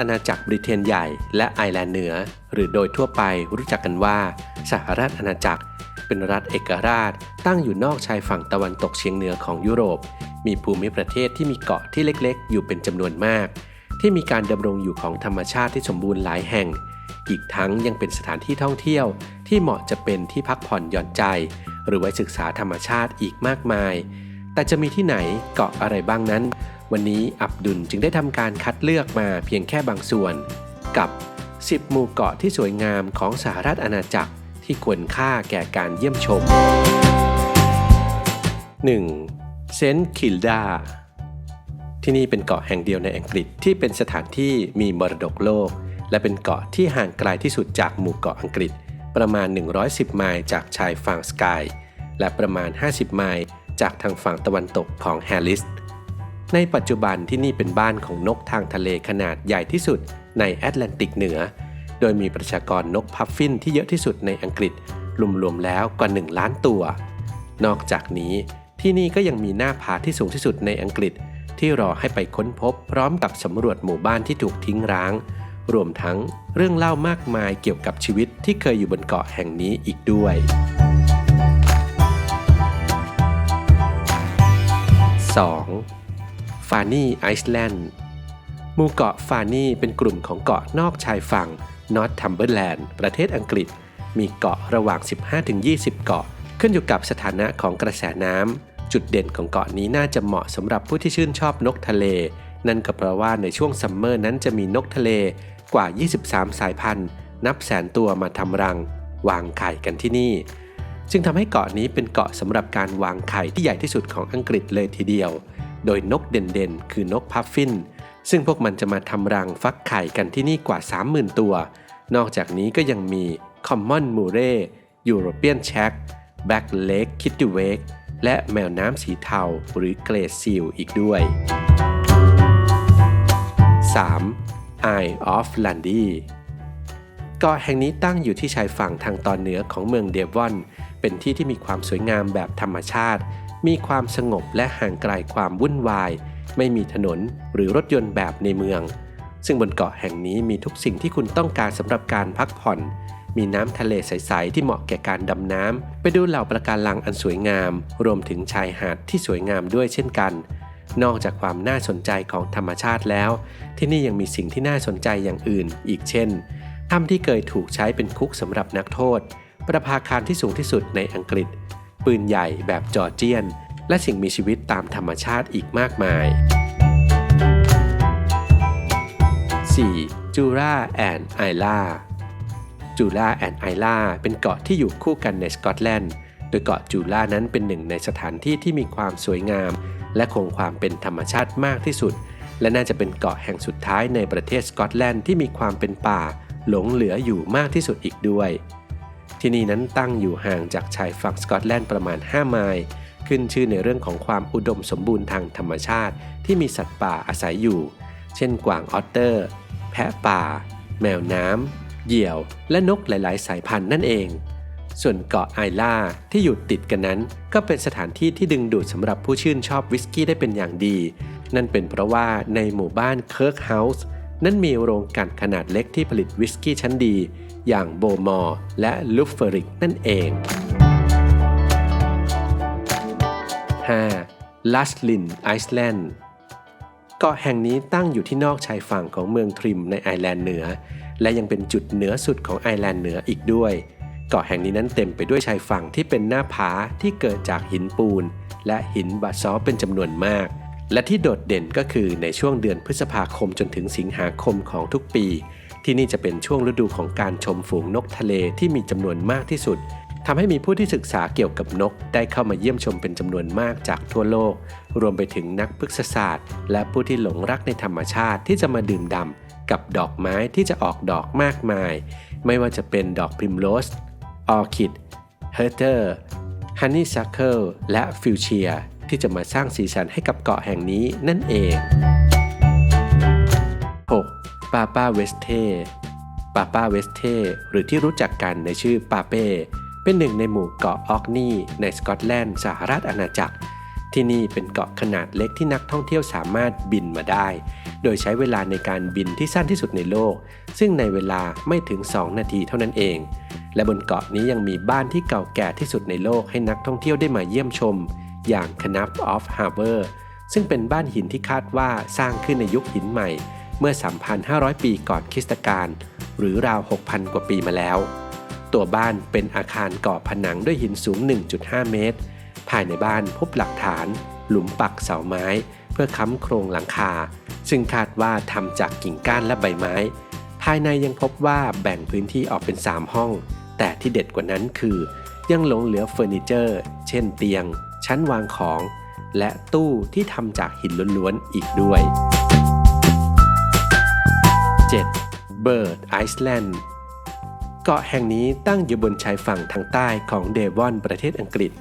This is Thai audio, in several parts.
อาณาจักรบริเตนใหญ่ และไอร์แลนด์เหนือ หรือโดยทั่วไปรู้จักกันว่าสหราชอาณาจักร เป็นรัฐเอกราช ตั้งอยู่นอกชายฝั่งตะวันตกเฉียงเหนือของยุโรป มีภูมิประเทศที่มีเกาะที่เล็กๆ อยู่เป็นจำนวนมาก ที่มีการดำรงอยู่ของธรรมชาติที่สมบูรณ์หลายแห่ง อีกทั้งยังเป็นสถานที่ท่องเที่ยว ที่เหมาะจะเป็นที่พักผ่อนหย่อนใจ หรือไว้ศึกษาธรรมชาติอีกมากมาย แต่จะมีที่ไหนเกาะอะไรบ้างนั้น วันนี้อับดุลจึงได้ทำการคัดเลือกมาเพียงแค่บางส่วน กับ 10 หมู่เกาะที่สวยงามของสหรัฐอาณาจักรที่ควรค่าแก่การเยี่ยมชม 1. เซนต์คิลดาที่นี่เป็นเกาะแห่งเดียวในอังกฤษที่เป็นสถานที่มีมรดกโลก และเป็นเกาะที่ห่างไกลที่สุดจากหมู่เกาะอังกฤษ ประมาณ 110 ไมล์จากชายฝั่งสกายและประมาณ 50 ไมล์จากทางฝั่งตะวันตกของแฮร์ริส ในปัจจุบันที่นี่เป็นบ้านของนกทางทะเลขนาดใหญ่ที่สุดในแอตแลนติกเหนือ โดยมีประชากรนกพัฟฟินที่เยอะที่สุดในอังกฤษรวมๆแล้วกว่า 1 ล้านตัว นอกจากนี้ที่นี่ก็ยังมีหน้าผาที่สูงที่สุดในอังกฤษ ที่รอให้ไปค้นพบพร้อมกับสำรวจหมู่บ้านที่ถูกทิ้งร้าง รวมทั้งเรื่องเล่ามากมายเกี่ยวกับชีวิตที่เคยอยู่บนเกาะแห่งนี้อีกด้วย 2. ฟานีไอซ์แลนด์หมู่เกาะฟานีเป็นกลุ่มของเกาะนอกชายฝั่งนอร์ททัมเบอร์แลนด์ประเทศอังกฤษ มีเกาะระหว่าง 15-20 เกาะ ขึ้นอยู่กับสถานะของกระแสน้ำจุดเด่นของเกาะนี้น่าจะเหมาะสำหรับผู้ที่ชื่นชอบนกทะเล นั่นก็เพราะว่าในช่วงซัมเมอร์นั้นจะมีนกทะเลกว่า 23 สายพันธุ์ นับแสนตัวมาทำรัง วางไข่กันที่นี่ จึงทำให้เกาะนี้เป็นเกาะสำหรับการวางไข่ที่ใหญ่ที่สุดของอังกฤษเลยทีเดียว โดยนกเด่นๆ คือนกพัฟฟิน ซึ่งพวกมันจะมาทำรังฟักไข่กันที่นี่กว่า 30,000 ตัว นอกจากนี้ก็ยังมี Common Murray European Shack Black Lake Kittiwake และแมวน้ำสีเทาหรือเกรดซีลอีกด้วย 3. Eye of Landy เกาะแห่งนี้ตั้งอยู่ที่ชายฝั่งทางตอนเหนือของเมืองเดวอน เป็นที่ที่มีความสวยงามแบบธรรมชาติ มีความสงบและห่างไกลความวุ่นวาย ไม่มีถนนหรือรถยนต์แบบในเมือง ซึ่งบนเกาะแห่งนี้มีทุกสิ่งที่คุณต้องการสำหรับการพักผ่อน มีน้ำทะเลใส ๆ ที่เหมาะแก่การดำน้ำ ไปดูเหล่าประการังอันสวยงาม รวมถึงชายหาดที่สวยงามด้วยเช่นกัน นอกจากความน่าสนใจของธรรมชาติแล้ว ที่นี่ยังมีสิ่งที่น่าสนใจอย่างอื่น อีกเช่นถ้ำที่เคยถูกใช้เป็นคุกสำหรับนักโทษ ประภาคารที่สูงที่สุดในอังกฤษ ปืนใหญ่แบบจอร์เจียน และสิ่งมีชีวิตตามธรรมชาติอีกมากมาย 4. จูราแอนไอล่าจูราแอนไอล่าเป็นเกาะที่อยู่คู่กันในสกอตแลนด์ โดยเกาะจูรานั้นเป็นหนึ่งในสถานที่ที่มีความสวยงาม และคงความเป็นธรรมชาติมากที่สุด และน่าจะเป็นเกาะแห่งสุดท้ายในประเทศสกอตแลนด์ที่มีความเป็นป่า หลงเหลืออยู่มากที่สุดอีกด้วย ที่นี่นั้นตั้งอยู่ห่างจากชายฝั่งสกอตแลนด์ประมาณ 5 ไมล์ ขึ้นชื่อในเรื่องของความอุดมสมบูรณ์ทางธรรมชาติ ที่มีสัตว์ป่าอาศัยอยู่ เช่นกวางออตเตอร์ แพะป่า แมวน้ำเหยี่ยว และนกหลาย ๆ สายพันธุ์นั่นเอง ส่วนเกาะไอล่าที่อยู่ติดกันนั้น ก็เป็นสถานที่ที่ดึงดูดสำหรับผู้ชื่นชอบวิสกี้ได้เป็นอย่างดี นั่นเป็นเพราะว่าในหมู่บ้านเคิร์กเฮาส์นั้นมีโรงกลั่นขนาดเล็กที่ผลิตวิสกี้ชั้นดี อย่างโบมอร์และลูฟเฟอริกนั่นเอง 5. ลัสลินไอซ์แลนด์เกาะแห่งนี้ตั้งอยู่ที่นอกชายฝั่งของเมืองทริมในไอร์แลนด์เหนือ และยังเป็นจุดเหนือสุดของไอร์แลนด์เหนืออีกด้วย เกาะแห่งนี้นั้นเต็มไปด้วยชายฝั่งที่เป็นหน้าผาที่เกิดจากหินปูน และหินบาซอเป็นจำนวนมาก และที่โดดเด่นก็คือในช่วงเดือนพฤษภาคมจนถึงสิงหาคมของทุกปี ที่นี่จะเป็นช่วงฤดูของการชมฝูงนกทะเลที่มีจำนวนมากที่สุดทำให้มีผู้ที่ศึกษาเกี่ยวกับนกได้เข้ามาเยี่ยมชมเป็นจำนวนมากจากทั่วโลก รวมไปถึงนักพฤกษศาสตร์ และผู้ที่หลงรักในธรรมชาติที่จะมาดื่มด่ำกับดอกไม้ที่จะออกดอกมากมาย ไม่ว่าจะเป็นดอกพริมโรสออคิดเฮอร์เตอร์ฮันนี่ซัคเคิลและฟิวเชียที่จะมาสร้างสีสันให้กับเกาะแห่งนี้นั่นเองาป้าเวสเทปาป้าเวสเทหรือที่รู้จักกันในชื่อปาเป้ เป็นหนึ่งในหมู่เกาะออกนีในสกอตแลนด์สหราชอาณาจักร ที่นี่เป็นเกาะขนาดเล็กที่นักท่องเที่ยวสามารถบินมาได้ โดยใช้เวลาในการบินที่สั้นที่สุดในโลก ซึ่งในเวลาไม่ถึง 2 นาทีเท่านั้นเอง และบนเกาะนี้ยังมีบ้านที่เก่าแก่ที่สุดในโลกให้นักท่องเที่ยวได้มาเยี่ยมชม อย่าง Knapp of Harbor ซึ่งเป็นบ้านหินที่คาดว่าสร้างขึ้นในยุคหินใหม่ เมื่อ 3,500 ปีก่อนคริสตกาลหรือราว 6,000 กว่าปีมาแล้ว ตัวบ้านเป็นอาคารก่อผนังด้วยหินสูง 1.5 เมตร ภายในบ้านพบหลักฐาน หลุมปักเสาไม้ เพื่อค้ำโครงหลังคา ซึ่งคาดว่าทำจากกิ่งก้านและใบไม้ ภายในยังพบว่าแบ่งพื้นที่ออกเป็น 3 ห้อง แต่ที่เด็ดกว่านั้นคือ ยังหลงเหลือเฟอร์นิเจอร์ เช่นเตียง ชั้นวางของ และตู้ที่ทำจากหินล้วนๆอีกด้วย 7. Bird Island เกาะแห่งนี้ตั้งอยู่บนชายฝั่งทางใต้ของเดวอนประเทศอังกฤษ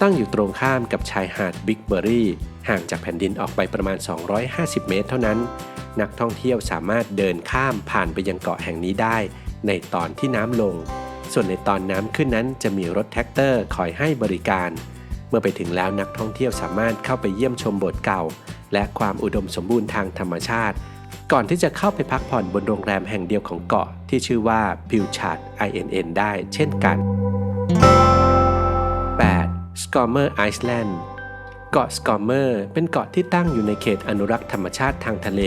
ตั้งอยู่ตรงข้ามกับชายหาดบิ๊กเบอรี่ห่างจากแผ่นดินออกไปประมาณ 250 เมตรเท่านั้น นักท่องเที่ยวสามารถเดินข้ามผ่านไปยังเกาะแห่งนี้ได้ ในตอนที่น้ำลง ส่วนในตอนน้ำขึ้นนั้นจะมีรถแท็กเตอร์คอยให้บริการ เมื่อไปถึงแล้วนักท่องเที่ยวสามารถเข้าไปเยี่ยมชมโบสถ์เก่า และความอุดมสมบูรณ์ทางธรรมชาติ ก่อนที่จะเข้าไปพักผ่อนบนโรงแรมแห่งเดียวของเกาะที่ชื่อว่า p i l c h a r d INN ได้เช่นกัน 8. s c o m e r Island เกาะสกอมเมอร์เป็นเกาะที่ตั้งอยู่ในเขตอนุรักษ์ธรรมชาติทางทะเล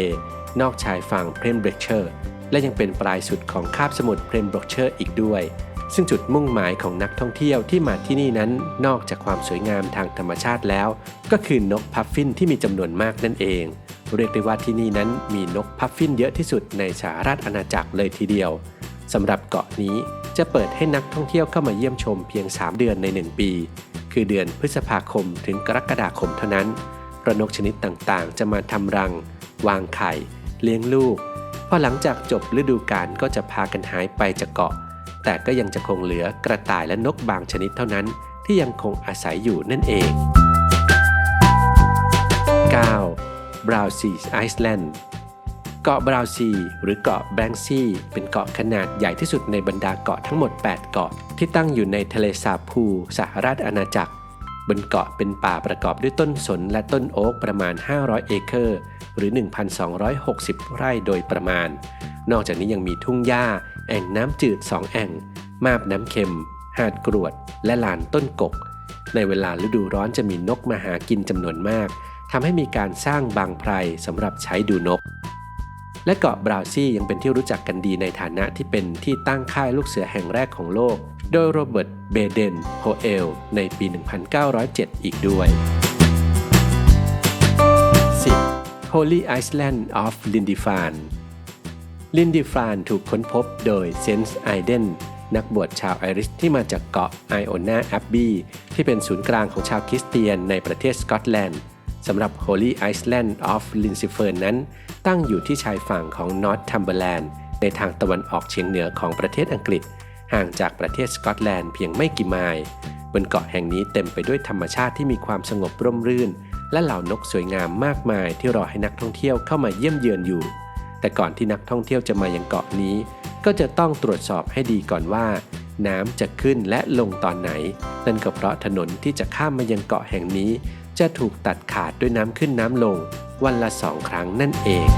นอกชายฝั่งเพรมเบรเชอร์ และยังเป็นปลายสุดของคาบสมุทรเพรมเบรเชอร์อีกด้วย ซึ่งจุดมุ่งหมายของนักท่องเที่ยวที่มาที่นี่นั้นนอกจากความสวยงามทางธรรมชาติแล้ว ก็คือนกพัฟฟินที่มีจำนวนมากนั่นเอง เรียกได้ว่าที่นี่นั้นมีนกพัฟฟินเยอะที่สุดในสหราชอาณาจักรเลยทีเดียวสำหรับเกาะนี้จะเปิดให้นักท่องเที่ยวเข้ามาเยี่ยมชมเพียง 3 เดือนใน 1 ปี คือเดือนพฤษภาคมถึงกรกฎาคมเท่านั้นเพราะนกชนิดต่างๆ จะมาทำรัง วางไข่ เลี้ยงลูกพอหลังจากจบฤดูกาลก็จะพากันหายไปจากเกาะ แต่ก็ยังจะคงเหลือกระต่ายและนกบางชนิดเท่านั้น ที่ยังคงอาศัยอยู่นั่นเอง 9. บราวซีไอซ์แลนด์เกาะบราวซีหรือเกาะแบงซีเป็นเกาะขนาดใหญ่ที่สุดในบรรดาเกาะทั้งหมด 8 เกาะ ที่ตั้งอยู่ในทะเลสาบพูสหราชอาณาจักร บนเกาะเป็นป่าประกอบด้วยต้นสนและต้นโอ๊กประมาณ 500 เอเคอร์ หรือ 1,260 ไร่โดยประมาณ นอกจากนี้ยังมีทุ่งหญ้า แอ่งน้ำจืด 2 แอ่ง มาบน้ำเค็ม หาดกรวด และลานต้นกก ในเวลาฤดูร้อนจะมีนกมาหากินจำนวนมากทำให้มีการสร้างบางไพรสำหรับใช้ดูนก และเกาะบราวซี่ยังเป็นที่รู้จักกันดีในฐานะที่เป็นที่ตั้งค่ายลูกเสือแห่งแรกของโลก โดยโรเบิร์ต เบเดน โฮเอล ในปี 1907 อีกด้วย Holy Island of Lindisfarne ลินดิฟานถูกค้นพบโดยเซนส์ไอเดนนักบวชชาวไอริชที่มาจากเกาะไอโอนาแอบบีที่เป็นศูนย์กลางของชาวคริสเตียนในประเทศสกอตแลนด์สำหรับ Holy Island of l i n s i f e r n นั้น ตั้งอยู่ที่ชายฝั่งของ Northumberland ในทางตะวันออกเฉียงเหนือของประเทศอังกฤษ ห่างจากประเทศสกอตแลนด์เพียงไม่กี่ไมล์บนเกาะแห่งนี้เต็มไปด้วยธรรมชาติที่มีความสงบร่มรื่น และเหล่านกสวยงามมากมายที่รอให้นักท่องเที่ยวเข้ามาเยี่ยมเยือนอยู่ แต่ก่อนที่นักท่องเที่ยวจะมายังเกาะนี้ ก็จะต้องตรวจสอบให้ดีก่อนว่า น้ำจะขึ้นและลงตอนไหน นั่นก็เพราะถนนที่จะข้ามมายังเกาะแห่งนี้ จะถูกตัดขาดด้วยน้ำขึ้นน้ำลง วันละสองครั้งนั่นเอง